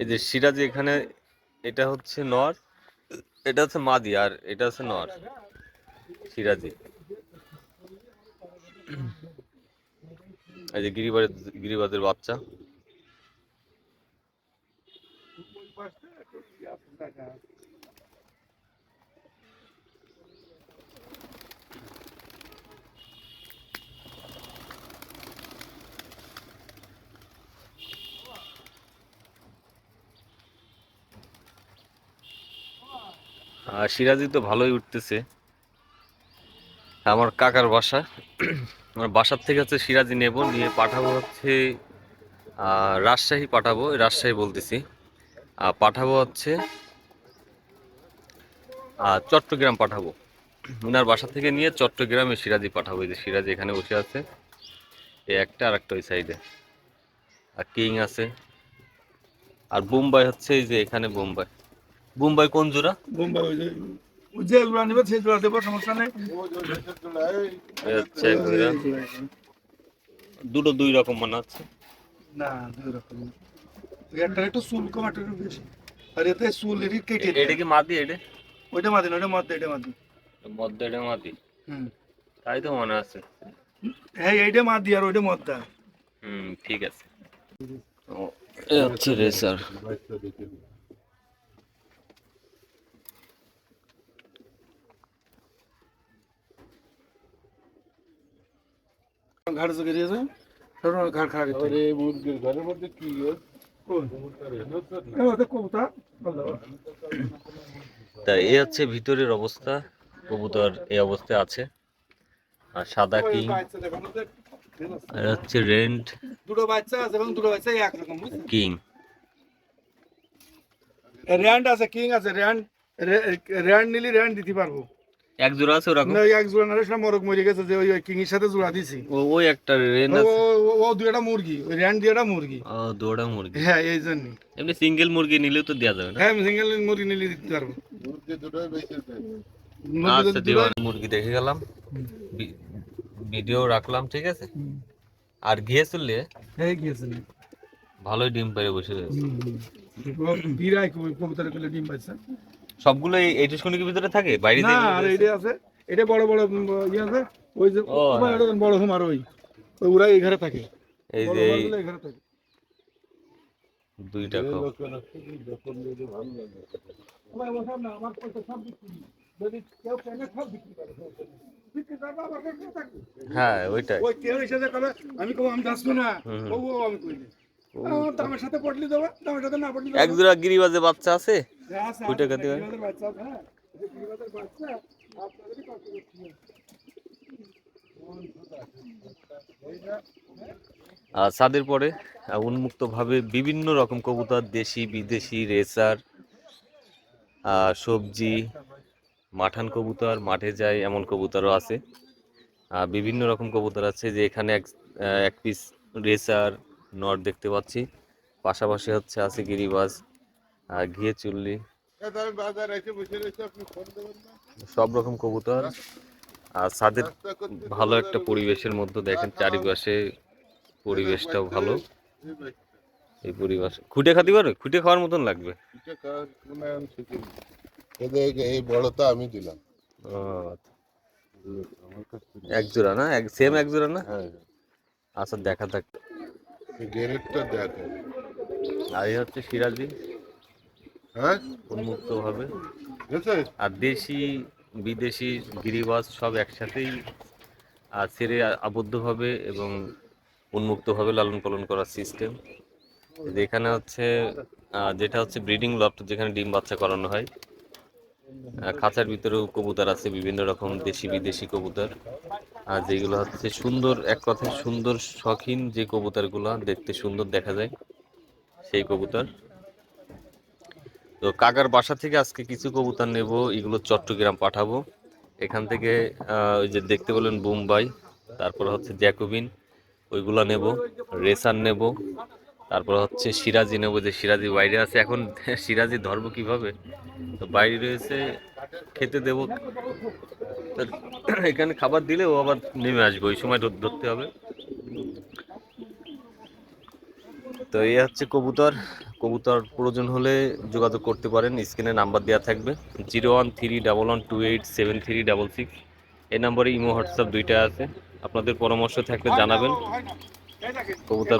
এই যে সিরাজি এখানে, এটা হচ্ছে নর, এটা হচ্ছে মাদি, আর এটা হচ্ছে নর, সিরাজি। এই যে গিরিবাদের গিরিবাজের বাচ্চা। সিরাজি তো ভালোই উঠতেছে। আমার কাকার বাসা। আমার বাসার থেকে হচ্ছে সিরাজি নেব নিয়ে পাঠাবো হচ্ছে রাজশাহী পাঠাবো রাজশাহী বলতেছি। আর পাঠাবো হচ্ছে আহ, চট্টগ্রাম পাঠাবো। ওনার বাসা থেকে নিয়ে চট্টগ্রামে সিরাজি পাঠাবো। এই যে সিরাজি এখানে বসে আছে এই একটা আর একটা ওই সাইডে। আর কিং আছে। আর বোম্বাই হচ্ছে এই যে এখানে বোম্বাই। বোম্বাই কোন জোড়া? বোম্বাই ওই যে যে জোড়া নেবে সেই জোড়া দেবো সমস্যা নেই। দুটো দুই রকম মনে হচ্ছে। না দুই রকম একটা একটু চুল কম একটা একটু বেশি। আর এতে চুল এটি কেটে এটা কি মাদি এটা? ওইটা মাদি না ওইটা মদ এটা মাদি। মদ্দা এটা মাদি? হুম। তাই তো মনে আছে। হ্যাঁ এইটা মাদি আর ওইটা মদটা হুম ঠিক আছে। ও, এ হচ্ছে ঘাড় চোখে দিয়েছে। সরু ঘাড় খা গেছে মুরগির ঘরের মধ্যে কি তা এই হচ্ছে ভিতরের অবস্থা। কবুতর এই অবস্থায় আছে। আর সাদা কিং। আর হচ্ছে রেন্ট। দুটো বাচ্চা আছে এবং দুটো বাচ্চা একরকম কিং। র্যান্ড আছে কিং আছে র্যান্ড র্যান্ড নিলে র্যান্ড দিতে পারব। এক জোড়া আছে ওরকম? না এক জোড়া না সেটা মরক মরে গেছে যে ওই কিং এর সাথে জোড়া দিছি। ও ওই একটা রেন ও আছে। ও- ও দুইটা মুরগি ওই র্যান্ড দুইটা মুরগি। ও দুটা মুরগি। হ্যাঁ এই জন্যই এমনি সিঙ্গেল মুরগি নিলেও তো দেওয়া যাবে না? হ্যাঁ সিঙ্গেল মুরগি নিলে দিতে পারব। মুরগি দুটোই বেঁচে মুরগি আচ্ছা মুরগি দেখে গেলাম। ভিডিও রাখলাম ঠিক আছে? আর চললে হ্যাঁ গিয়েছে ভালোই ডিম পেরে বসে রয়েছে। বিরাই কবুতরের ডিম পাইছে সবগুলো এই ভিতরে থাকে? বাইরে না আর এইটা আছে। এটা বড় বড় ইয়ে আছে। ওই যে হ্যাঁ। বড় হুমার ওই। ওই ওরা এই ঘরে থাকে। এই যে এই ঘরে থাকে। দুইটা কপ লোকের যখন যদি ভালো লাগে। আমার ওসব না আমার পয়সা সব বিক্রি যদি কেউ কেনে সব বিক্রি করে। বিক্রি করবে আবার কেউ থাকবে হ্যাঁ ওইটাই। আমি কব আমি যাচ্ছি না। হুম। আমি আমার দামের সাথে পটলি দেবো দামের সাথে না পটলি এক জোড়া গিরিবাজে বাচ্চা আছে হ্যাঁ, হয়? গিরিবাজের বাচ্চা আছে, হ্যাঁ। গিরিবাজের বাচ্চা, আপনাদেরই কষ্ট আর ছাদের পরে উন্মুক্ত ভাবে বিভিন্ন রকম কবুতর দেশি বিদেশি রেসার সবজি মাঠান কবুতর মাঠে যায় এমন কবুতরও আছে বিভিন্ন রকম কবুতর আছে যে এখানে এক এক পিস রেসার নট দেখতে পাচ্ছি। পাশাপাশি হচ্ছে আছে গিরিবাজ ঘিয়ে চুল্লি। সব রকম কবুতর। আর ছাদের ভালো একটা পরিবেশের মধ্যে দেখেন চারিপাশে পরিবেশটাও ভালো। এই। পরিবেশ খুঁটে খাতে পারবে? খুঁটে খাওয়ার মতন লাগবে। এই বড়টা আমি দিলাম থেকে এক জোড়া না? এক সেম এক জোড়া না? হ্যাঁ। আচ্ছা দেখা থাক। এই গ্যারেটটা দেখো। আর এই হচ্ছে সিরাজি। হ্যাঁ? উন্মুক্ত বুঝছে আর দেশি বিদেশি গিরিবাজ সব একসাথেই আর ছেড়ে আবদ্ধভাবে এবং উন্মুক্তভাবে লালন পালন করার সিস্টেম এখানে হচ্ছে যেটা হচ্ছে ব্রিডিং লফট যেখানে ডিম বাচ্চা করানো হয়। খাঁচার ভিতরেও কবুতর আছে, বিভিন্ন রকম দেশি বিদেশি কবুতর। আর যেগুলো হচ্ছে সুন্দর, এক কথায় সুন্দর, শখিন যে কবুতরগুলো দেখতে সুন্দর দেখা যায়, সেই কবুতর। তো কাকার বাসা থেকে আজকে কিছু কবুতর নেব, এগুলো চট্টগ্রাম পাঠাবো। এখান থেকে ওই যে দেখতে বলেন বোম্বাই, তারপর হচ্ছে জ্যাকোবিন, ওইগুলো নেব, রেসার নেব। তারপর হচ্ছে সিরাজি নেব, যে সিরাজি বাইরে আছে। এখন সিরাজি ধরবো কীভাবে? তো বাইরে রয়েছে, খেতে দেব। এখানে খাবার দিলে ও আবার নেমে আসবে, ওই সময় ধর- ধরতে হবে। তো এই হচ্ছে কবুতর। কবুতর প্রয়োজন হলে যোগাযোগ করতে পারেন, স্ক্রিনে নাম্বার দেওয়া থাকবে। Zero one three double one two eight seven three double six. এই নম্বরে ইমো, হোয়াটসঅ্যাপ দুইটা আছে। আপনাদের পরামর্শ থাকলে জানাবেন। কবুতর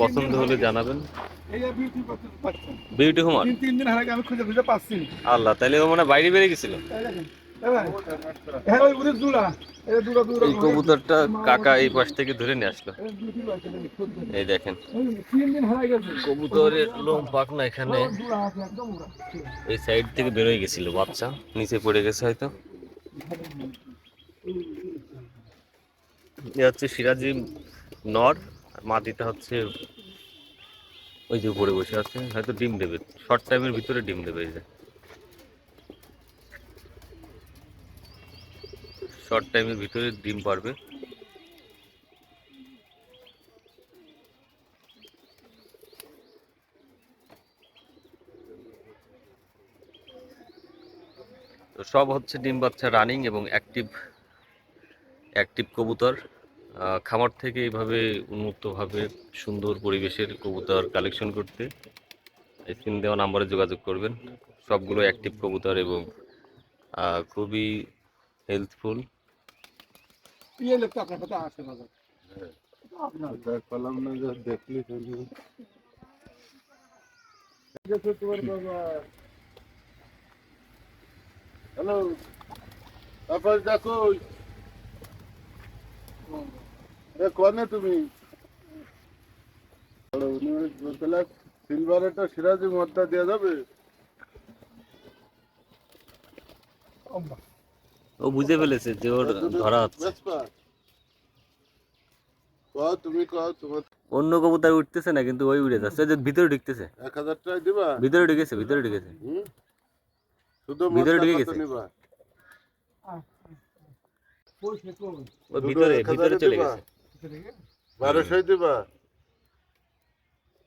পছন্দ হলে জানাবেন। বিউটি হুমার তিন দিন আগে আমি খুঁজে খুঁজে পাচ্ছি আল্লাহ তাহলে ও মানে বাইরে বেরিয়ে গেছিল। এই কবুতরটা কাকা এই পাশ থেকে ধরে নিয়ে আসলো। এই দেখেন। কবুতরের লোম পাক না এখানে। এই সাইড থেকে বেরোয় গেছিল বাচ্চা নিচে পড়ে গেছে হয়তো। এ হচ্ছে সিরাজি নর। মাটিটা হচ্ছে। ওই যে উপরে বসে আছে, হয়তো ডিম দেবে। শর্ট টাইমের ভিতরে ডিম দেবে এই যে। শর্ট টাইমের ভিতরে ডিম পারবে। তো সব হচ্ছে ডিম বাচ্চা রানিং এবং অ্যাক্টিভ অ্যাক্টিভ কবুতর। খামার থেকে এইভাবে উন্মুক্তভাবে সুন্দর পরিবেশের কবুতর কালেকশন করতে স্ক্রিন দেওয়া নাম্বারে যোগাযোগ করবেন। সবগুলো অ্যাক্টিভ কবুতর এবং খুবই হেলথফুল ইয়ে লোক তো আপনার কথা আসে বাজার আপনার দেখ পেলাম না যে দেখলি তুই গেছে তোমার বাবা হ্যালো তারপর দেখো এ কনে তুমি? বলছিলেন সিরাজি মদটা দেওয়া যাবে। ও বুঝে ফেলেছে যে ওর ধরা হচ্ছে। তুমি কও তোমার অন্য কবুতর উঠতেছে না কিন্তু ওই উড়ে যাচ্ছে। যে ভিতরে ঢুকতেছে। এক হাজার টাকা দিবা? ভিতরে ঢুকেছে ভিতরে ঢুকেছে? শুধু ভিতরে ঢুকে গেছে? দুটো ভিতরে এক হাজারে ভিতরে চলে গেছে। বারোশোই দিবা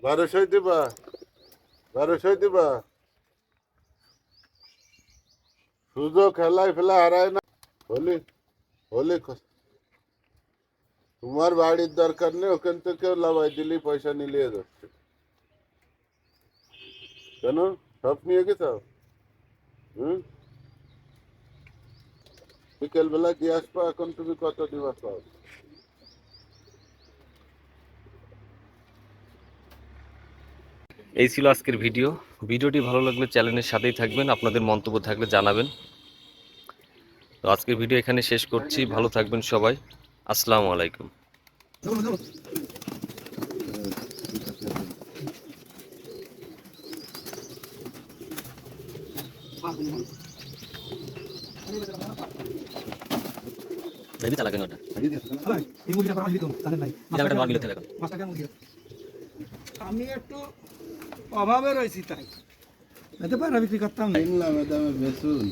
বারোশোই দিবা বারোশোই দিবা সুযোগ খেলায় ফেলা হারায় না হলি হলি খ- তোমার বাড়ির দরকার নেই ওখান থেকে লাভাই দিলি পয়সা নিলিয়ে যাচ্ছে কেন সব নিয়ে গেছো হুম বিকেল বেলা দিয়ে আসবা এখন তুমি কত দিবা সব এই ছিল আজকের ভিডিও। ভিডিওটি ভালো লাগলে চ্যানেলের সাথেই থাকবেন আপনাদের মন্তব্য থাকলে জানাবেন। তো আজকের ভিডিও এখানে শেষ করছি ভালো থাকবেন সবাই। আসসালামু আলাইকুম। ওটা। এই নাই? আমি একটু অভাবে রয়েছি তাই। এতে পারা বিক্রি করতাম না। দামে বেচুন।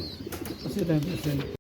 সেটাই।